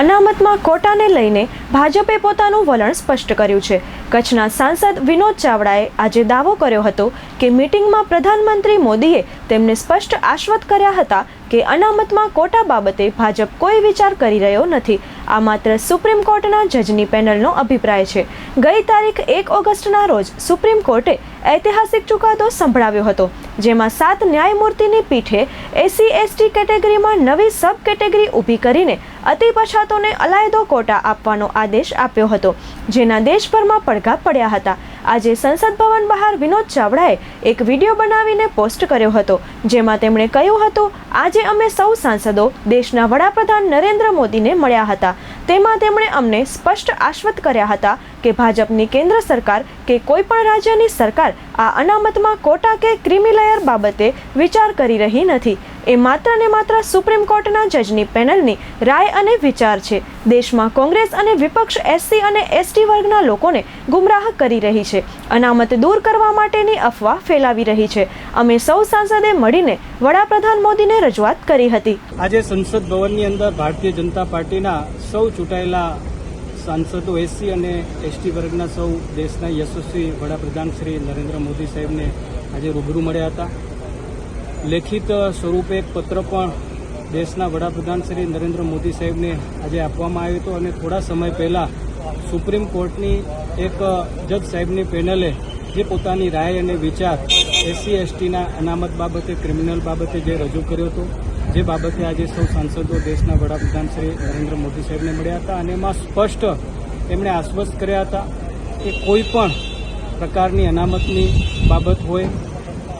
અનામતમાં કોટાને લઈને ભાજપે પોતાનું વલણ સ્પષ્ટ કર્યું છે. કચ્છના સાંસદ વિનોદ ચાવડાએ આજે દાવો કર્યો હતો કે મીટિંગમાં પ્રધાનમંત્રી મોદીએ તેમને સ્પષ્ટ આશ્વત કર્યા હતા કે અનામતમાં કોટા બાબતે ભાજપ કોઈ વિચાર કરી રહ્યો નથી. આ માત્ર સુપ્રીમ કોર્ટના જજની પેનલનો અભિપ્રાય છે. ગઈ તારીખ એક ઓગસ્ટના રોજ સુપ્રીમ કોર્ટે ઐતિહાસિક ચુકાદો સંભળાવ્યો હતો, જેમાં સાત ન્યાયમૂર્તિની પીઠે એસસી એસટી કેટેગરીમાં નવી સબ કેટેગરી ઊભી કરીને અતિ પછાતોને અલાયદો કોટા આપવાનો આદેશ આપ્યો હતો, જેના દેશભરમાં પડઘા પડ્યા હતા. આજે સંસદ ભવન બહાર વિનોદ ચાવડાએ એક વીડિયો બનાવીને પોસ્ટ કર્યો હતો, જેમાં તેમણે કહ્યું હતું, આજે અમે સૌ સાંસદો દેશના વડાપ્રધાન નરેન્દ્ર મોદીને મળ્યા હતા. તેમાં તેમણે અમને સ્પષ્ટ આશ્વત કર્યા હતા કે ભાજપની કેન્દ્ર સરકાર કે કોઈ પણ રાજ્યની સરકાર આ અનામતમાં કોટા કે ક્રિમિલેયર બાબતે વિચાર કરી રહી નથી. એ માત્ર ને માત્ર સુપ્રીમ કોર્ટના જજની પેનલની રાય અને વિચાર છે. દેશમાં કોંગ્રેસ અને વિપક્ષ એસસી અને એસટી વર્ગના લોકોને ગુમરાહ કરી રહી છે. અનામત દૂર કરવા માટેની અફવા ફેલાવી રહી છે. અમે સૌ સાંસદે મળીને વડાપ્રધાન મોદીને રજૂઆત કરી હતી. આજે સંસદ ભવનની અંદર ભારતીય જનતા પાર્ટીના સૌ ચૂંટાયેલા સાંસદો એસસી અને એસટી વર્ગના સૌ દેશના યશસ્વી વડાપ્રધાન શ્રી નરેન્દ્ર મોદી સાહેબને આજે રૂબરૂ મળ્યા હતા. લેખિત સ્વરૂપે એક પત્ર પણ દેશના વડાપ્રધાન શ્રી નરેન્દ્ર મોદી સાહેબને આજે આપવામાં આવ્યો હતો અને થોડા સમય પહેલાં સુપ્રીમ કોર્ટની એક જજ સાહેબની પેનલે જે પોતાની રાય અને વિચાર એસસી, એસટીના અનામત બાબતે, ક્રિમિનલ બાબતે જે રજૂ કર્યો હતો, જે બાબતે આજે સૌ સાંસદો દેશના વડાપ્રધાન શ્રી નરેન્દ્ર મોદી સાહેબને મળ્યા હતા અને એમાં સ્પષ્ટ એમણે આશ્વસ્ત કર્યા હતા કે કોઈ પણ પ્રકારની અનામતની બાબત હોય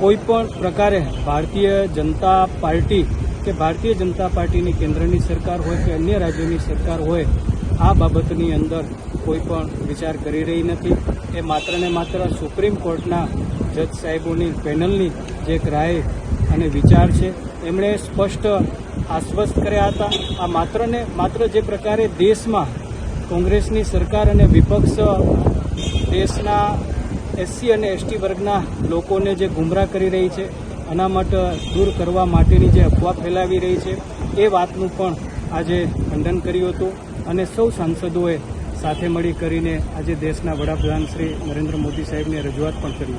કોઈ પણ પ્રકારે ભારતીય જનતા પાર્ટી કે ભારતીય જનતા પાર્ટીની કેન્દ્રની સરકાર હોય કે અન્ય રાજ્યોની સરકાર હોય, આ બાબતની અંદર કોઈ પણ વિચાર કરી રહી નથી. એ માત્ર ને માત્ર સુપ્રીમ કોર્ટના જજ સાહેબોની પેનલની જે એક રાય અને વિચાર છે. એમણે સ્પષ્ટ આશ્વસ્ત કર્યા હતા. આ માત્ર ને માત્ર જે પ્રકારે દેશમાં કોંગ્રેસની સરકાર અને વિપક્ષ દેશના એસસી અને એસટી વર્ગના લોકોને જે ગુમરાહ કરી રહી છે અનામત દૂર કરવા માટેની જે અફવા ફેલાવી રહી છે, એ વાતનું પણ આજે ખંડન કર્યું હતું અને સૌ સાંસદોએ સાથે મળી કરીને આજે દેશના વડાપ્રધાન શ્રી નરેન્દ્ર મોદી સાહેબને રજૂઆત પણ કરી